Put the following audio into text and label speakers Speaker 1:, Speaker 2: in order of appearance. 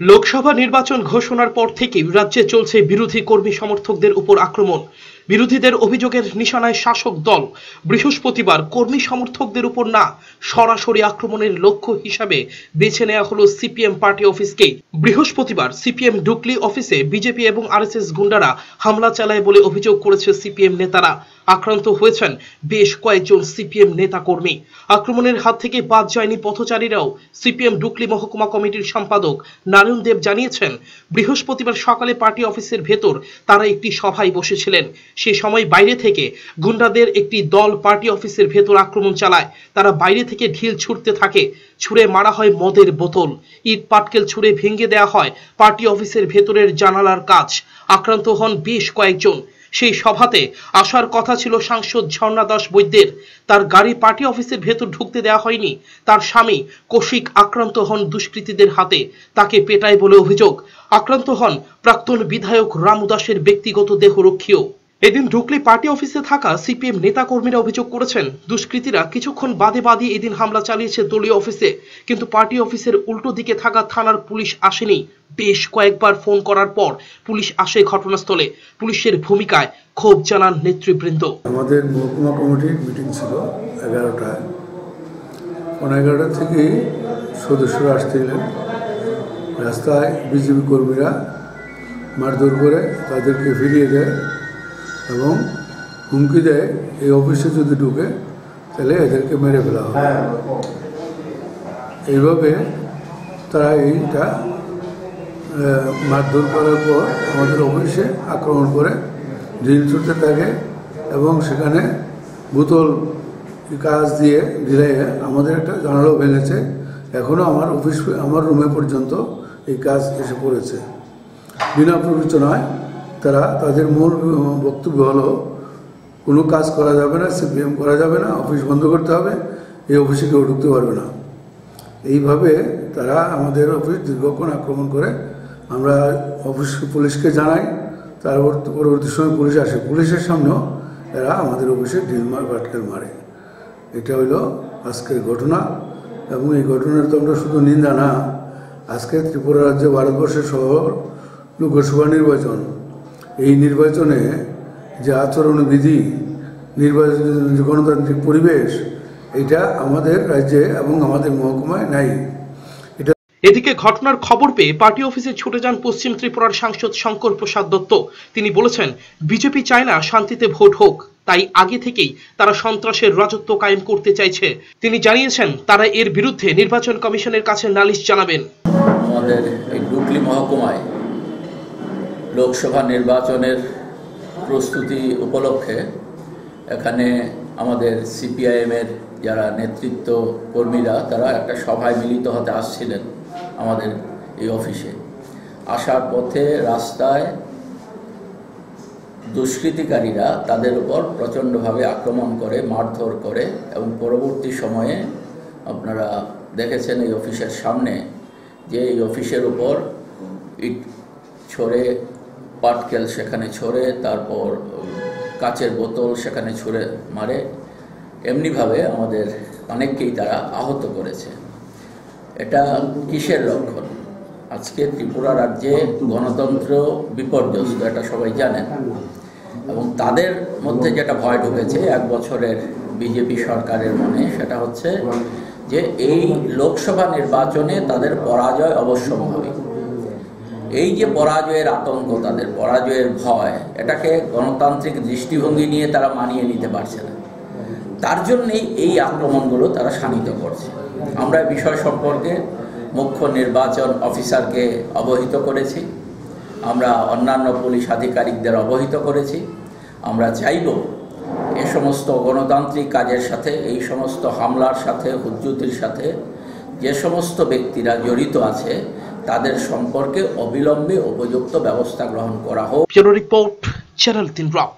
Speaker 1: লোকসভা নির্বাচন ঘোষণার পর থেকেই রাজ্যে চলছে বিরোধী কর্মী সমর্থকদের উপর আক্রমণ। বিরোধীদের অভিযোগের নিশানায় শাসক দল বৃহস্পতিবার কর্মী সমর্থকদের উপর না সরাসরি আক্রমণের লক্ষ্য হিসাবে বেছে নেওয়া হলো সিপিএম পার্টি অফিসকে। বৃহস্পতিবার সিপিএম ডুকলি অফিসে বিজেপি এবং আরএসএস গুন্ডারা হামলা চালায় বলে অভিযোগ করেছে সিপিএম নেতারা। আক্রান্ত হয়েছেন বেশ কয়েকজন সিপিএম নেতা কর্মী আক্রমণের হাত থেকে বাদ যায়নি পথচারীরাও। সিপিএম ডুকলি মহকুমা কমিটির সম্পাদক নারায়ণ দেব জানিয়েছেন, বৃহস্পতিবার সকালে পার্টি অফিসের ভেতর তারা একটি সভায় বসেছিলেন। সে সময় বাইরে থেকে গুন্ডাদের একটি দল পার্টি অফিসের ভেতর আক্রমণ চালায়। তারা বাইরে থেকে ঢিল ছুটতে থাকে। ছুঁড়ে মারা হয় মদের বোতল। ইট পাটকেল ছুঁড়ে ভেঙে দেওয়া হয় পার্টি অফিসের ভেতরের জানালার কাজ আক্রান্ত হন বেশ কয়েকজন। সেই সভাতে আসার কথা ছিল সাংসদ ঝর্ণা দাস বৈদ্যের। তার গাড়ি পার্টি অফিসের ভেতর ঢুকতে দেওয়া হয়নি। তার স্বামী কৌশিক আক্রান্ত হন দুষ্কৃতীদের হাতে। তাকে পেটায় বলে অভিযোগ, আক্রান্ত হন প্রাক্তন বিধায়ক রামু দাসের ব্যক্তিগত দেহরক্ষীও। এদিন ঢুকলে পার্টি অফিসে থাকা সিপিএম নেতাকর্মীরা অভিযোগ করেছেন, দুষ্কৃতীরা কিছুক্ষণ বাদে বাদে এদিন হামলা চালিয়েছে দলীয় অফিসে। কিন্তু পার্টি অফিসের উল্টো দিকে থাকা থানার পুলিশ আসেনি। বেশ কয়েকবার ফোন করার পর পুলিশ আসে ঘটনাস্থলে। পুলিশের ভূমিকায় ক্ষোভ জানান নেতৃবৃন্দ।
Speaker 2: আমাদের মহকুমা কমিটির মিটিং ছিল এগারোটায়। পনেরো এগারোটা থেকেই সদস্যরা আসছিলেন। রাস্তায় বিজেপি কর্মীরা মারধর করে তাদেরকে ফিরিয়ে দেয়। এবং হুমকি দেয় এই অফিসে যদি ঢুকে তাহলে এদেরকে মেরে ফেলা হবে। এইভাবে তারা এইটা মারধর করার পর আমাদের অফিসে আক্রমণ করে ড্রিল ছুটতে থাকে এবং সেখানে বোতল কাজ দিয়ে ঢিলাইয়ে আমাদের একটা জানালো ভেঙেছে। এখনও আমার অফিস আমার রুমে পর্যন্ত এই কাজ এসে পড়েছে। বিনা প্ররোচনায় তারা, তাদের মূল বক্তব্য হলো, কোনো কাজ করা যাবে না সিপিএম করা যাবে না, অফিস বন্ধ করতে হবে, এই অফিসে কেউ ঢুকতে পারবে না। এইভাবে তারা আমাদের অফিস দীর্ঘক্ষণ আক্রমণ করে। আমরা অফিস পুলিশকে জানাই, তারপর পরবর্তী সময় পুলিশ আসে। পুলিশের সামনেও এরা আমাদের অফিসে ঢিল মার বাটকেল মারে। এটা হলো আজকের ঘটনা, এবং এই ঘটনার তো আমরা শুধু নিন্দা না, আজকে ত্রিপুরা রাজ্য ভারতবর্ষের শহর লোকসভা নির্বাচন। এই নির্বাচনে যে আচরণবিধি নির্বাচন যে গণতান্ত্রিক পরিবেশ এটা আমাদের রাজ্যে এবং আমাদের মহকুমায় নাই।
Speaker 1: এদিকে ঘটনার খবর পেয়ে পার্টি অফিসে ছুটে যান পশ্চিম ত্রিপুরার সাংসদ শঙ্কর প্রসাদ দত্ত। তিনি বলেছেন বিজেপি চায় না শান্তিতে ভোট হোক তাই আগে থেকেই তারা সন্ত্রাসের রাজত্ব কায়েম করতে চাইছে। তিনি জানিয়েছেন তারা এর বিরুদ্ধে নির্বাচন কমিশনের কাছে নালিশ জানাবেন।
Speaker 3: আমাদের এই ডুকলি মহকুমায় লোকসভা নির্বাচনের প্রস্তুতি উপলক্ষে এখানে আমাদের সিপিআইএমের যারা নেতৃত্ব কর্মীরা, তারা একটা সভায় মিলিত হতে আসছিলেন আমাদের এই অফিসে। আসার পথে রাস্তায় দুষ্কৃতিকারীরা তাদের উপর প্রচণ্ডভাবে আক্রমণ করে, মারধর করে এবং পরবর্তী সময়ে আপনারা দেখেছেন এই অফিসের সামনে যে এই অফিসের উপর ইট ছড়ে পাটকেল সেখানে ছড়ে, তারপর কাচের বোতল সেখানে ছুঁড়ে মারে। এমনিভাবে আমাদের অনেককেই তারা আহত করেছে। এটা কিসের লক্ষণ? আজকে ত্রিপুরা রাজ্যে গণতন্ত্র বিপর্যস্ত, এটা সবাই জানেন এবং তাদের মধ্যে যেটা ভয় ঢুকেছে এক বছরের বিজেপি সরকারের মনে, সেটা হচ্ছে যে এই লোকসভা নির্বাচনে তাদের পরাজয় অবশ্যম্ভাবী। এই যে পরাজয়ের আতঙ্ক, তাদের পরাজয়ের ভয়, এটাকে গণতান্ত্রিক দৃষ্টিভঙ্গি নিয়ে তারা মানিয়ে নিতে পারছে না। তার জন্যেই এই আক্রমণগুলো তারা শানিত করছে। আমরা বিষয় সম্পর্কে মুখ্য নির্বাচন অফিসারকে অবহিত করেছি। আমরা অন্যান্য পুলিশ আধিকারিকদের অবহিত করেছি। আমরা চাইব এ সমস্ত গণতান্ত্রিক কাজের সাথে, এই সমস্ত হামলার সাথে, হুজ্জুতির সাথে যে সমস্ত ব্যক্তিরা জড়িত আছে তাদের সম্পর্কে অবিলম্বে উপযুক্ত ব্যবস্থা গ্রহণ করা হোক।
Speaker 1: রিপোর্ট চ্যানেল তিন রাত।